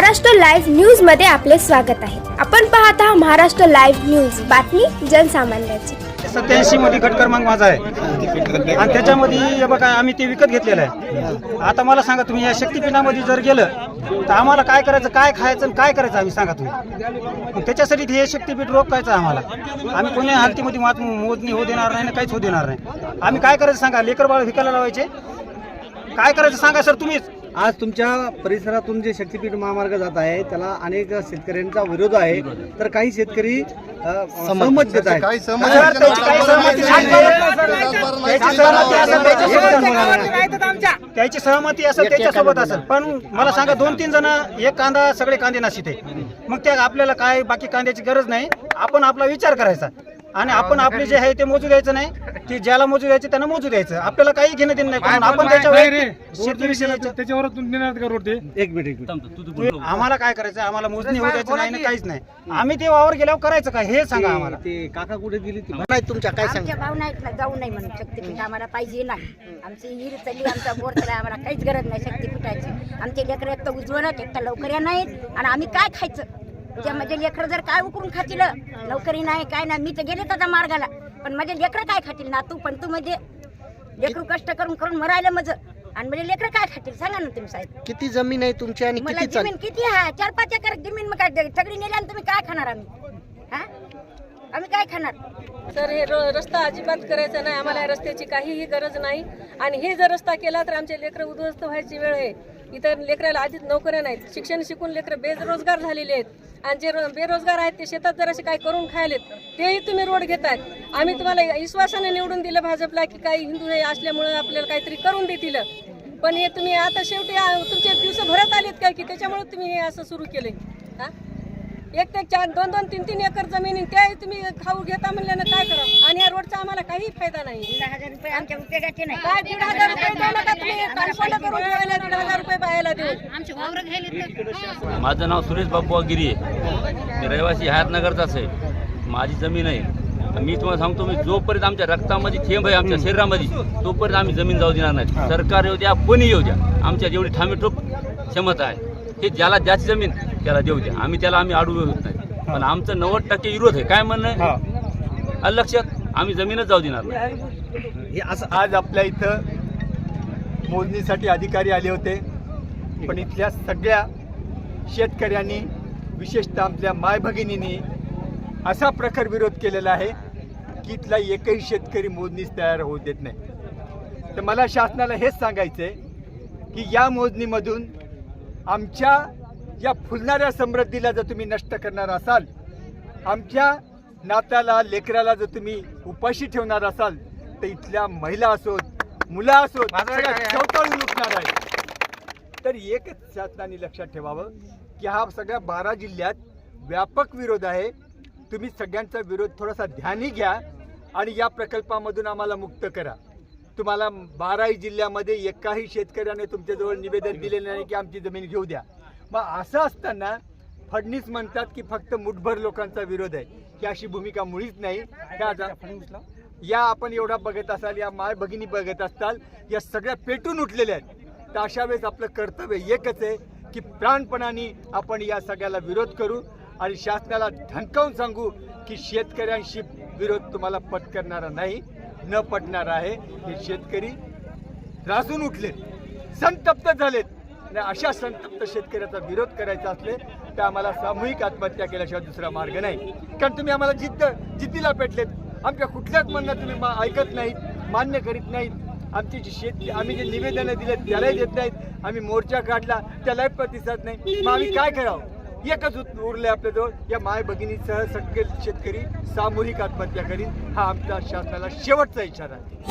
Maharashtra live न्यूजमध्ये आपले स्वागत आहे. आपण पाहत आहात महाराष्ट्र लाईव्ह न्यूज. बातमी जनसामान्याची. सत्याऐंशी मध्ये गट क्रमांक माझा आहे. आणि त्याच्यामध्ये हे बघा आम्ही ते विकत घेतलेलं आहे. आता मला सांगा तुम्ही या शक्तीपीठामध्ये जर गेलं तर आम्हाला काय करायचं काय खायचं आणि काय करायचं आम्ही सांगा तुम्ही. त्याच्यासाठी हे शक्तीपीठ रोखायचं आम्हाला. आम्ही कोणी हालतीमध्ये मात मोजणी होऊ देणार नाही ना काहीच होऊ देणार नाही. आम्ही काय करायचं सांगा? लेकर बाळ विकायला लावायचे? काय करायचं सांगा सर तुम्हीच. आज तुमच्या परिसरातून जे शक्तीपीठ महामार्ग जात आहे त्याला अनेक शेतकऱ्यांचा विरोध आहे. तर काही शेतकरी सहमत देत आहेत. काही सर, त्याची सहमती असेल त्याच्यासोबत त्याची सहमती असेल पण मला सांगा दोन तीन जण एक कांदा सगळे कांदे नाशित आहे. मग त्या आपल्याला काय बाकी कांद्याची गरज नाही? आपण आपला विचार करायचा. आणि आपण आपले जे आहे ते मोजू द्यायचं नाही. की ज्याला मोजू द्यायचं त्यांना मोजू द्यायचं. आपल्याला काही घेणं देणं नाही. कारण आपण त्याच्यावर शेतीविषयी त्याच्यावर देणार का रोड ते एक मिनिट एक मिनिट. आम्हाला काय करायचं आम्हाला मोजणी होऊ द्यायचं नाही आणि काहीच नाही. आम्ही ते वावर गेल्यावर करायचं काय? हे सांगा आम्हाला. ते काका कुठे गेली ती? नाही तुमच्या काय सांग? आमच्या भाव नाहीत ना जाऊ नाही म्हणून. शक्तीपीठ आम्हाला पाहिजे नाही. आमची हिर चालली आमचा बोर चालला आम्हाला काहीच गरज नाही शक्तीपीठाची. आमचे लेकरं एक तर तर लवकर नाहीत. आणि आम्ही काय खायचं? उद्या माझे लेकरं जर काय उकरून खातील लवकरी नाही काय नाही मी तर गेले आता मार्गाला. पण माझे लेकरं काय खातील ना तू? पण तू म्हणजे लेकरू कष्ट करून करून मरायला मज. आणि म्हणजे लेकरं काय खातील? सांगा ना तुम्ही साहेब. किती जमीन आहे तुमची आणि मला किती चाल जमीन किती आहे? चार पाच एकर जमीन मग काय सगळी नेली आणि तुम्ही काय खाणार आम्ही? हा? आम्ही काय खाणार? तर हे र- रस्ता अजिबात करायचा नाही. आम्हाला या रस्त्याची काहीही गरज नाही. आणि हे जर रस्ता केला तर आमचे लेकरं उद्ध्वस्त व्हायची वेळ आहे. इतर लेकराला आधीच नोकऱ्या नाहीत. शिक्षण शिकून लेकरं बेरोजगार झालेले आहेत. आणि जे बेरोजगार आहेत ते शेतात जर असे काही करून खायलेत तेही तुम्ही रोड घेताय. आम्ही तुम्हाला विश्वासाने निवडून दिलं भाजपला की काही हिंदू हे असल्यामुळे आपल्याला काहीतरी करून देतील पण हे तुम्ही आता शेवटी तुमचे दिवस भरत आलेत काय की त्याच्यामुळे तुम्ही हे असं सुरू केलंय? हा? एक ते चार दोन दोन तीन तीन एकर जमीन आहे, ते तुम्ही खाऊ घेता म्हणल्यानं काय करा? आणि या रोडचा आम्हाला काही फायदा नाही. काय दीड हजार रुपये करून दीड हजार देऊ? माझं नाव सुरेश बाबू गिरी आहे. मी रहिवासी हयातनगरचाच आहे. माझी जमीन आहे. मी तुम्हाला सांगतो मी जोपर्यंत आमच्या रक्तामध्ये थेंब आहे आमच्या शरीरामध्ये तोपर्यंत आम्ही जमीन जाऊ देणार नाही. सरकार येऊ द्या कोणी येऊ द्या. आमच्या जेवढी ठामीठोप क्षमता आहे हे ज्याला ज्याची जमीन त्याला देऊ द्या. आम्ही त्याला आम्ही अडवू होत नाही. पण आमचं नव्वद टक्के विरोध आहे. काय म्हणणं लक्षात आम्ही जमीनच जाऊ देणार नाही. हे असं आज आपल्या इथं मोजणीसाठी अधिकारी आले होते. पण इथल्या सगळ्या शेतकऱ्यांनी विशेषतः आपल्या माय भगिनींनी असा प्रखर विरोध केलेला आहे की इथला एकही शेतकरी मोजणीस तयार होऊ देत नाही. तर मला शासनाला हेच सांगायचं आहे की या मोजणीमधून आमच्या या फुलणाऱ्या समृद्धीला जर तुम्ही नष्ट करणार असाल आमच्या नात्याला लेकराला जर तुम्ही उपाशी ठेवणार असाल तर इथल्या महिला असोत मुलं असोत चवताळून उठणार आहे तर एकच शासनाने लक्षात ठेवावं की हा सगळ्या बारा जिल्ह्यात व्यापक विरोध आहे. तुम्ही सगळ्यांचा विरोध थोडासा ध्यानी घ्या आणि या प्रकल्पामधून आम्हाला मुक्त करा. तुम्हाला बाराही जिल्ह्यामध्ये एकाही शेतकऱ्याने तुमच्याजवळ निवेदन दिलेलं नाही की आमची जमीन घेऊ द्या. मग असं असताना फडणीस म्हणतात की फक्त मुठभर लोकांचा विरोध आहे. ही अशी भूमिका मुळीच नाही. या आपण एवढा बघत असाल या माय भगिनी बघत असताल या सगळ्या पेटून उठलेल्या आहेत. तर अशा वेळेस आपलं कर्तव्य एकच आहे की प्राणपणाने आपण या सगळ्याला विरोध करू आणि शासनाला धमकावून सांगू की शेतकऱ्यांशी विरोध तुम्हाला पटकरणारा नाही न पटणार आहे. हे शेतकरी त्रासून उठलेत संतप्त झालेत. आणि अशा संतप्त शेतकऱ्याचा विरोध करायचा असले तर आम्हाला सामूहिक आत्महत्या केल्याशिवाय दुसरा मार्ग नाही. कारण तुम्ही आम्हाला जिद्द जिद्दीला पेटलेत. आमच्या कुठल्याच म्हणणं तुम्ही ऐकत नाहीत मान्य करीत नाहीत. आमची जी शेती आम्ही जे निवेदनं दिलं त्यालाही देत नाहीत. आम्ही मोर्चा काढला त्यालाही प्रतिसाद नाही. मग आम्ही काय करावं? एकच उत- उरलंय आपल्याजवळ या माय भगिनीसह सगळे शेतकरी सामूहिक आत्महत्या करीन. हा आमचा शासनाला शेवटचा इशारा आहे.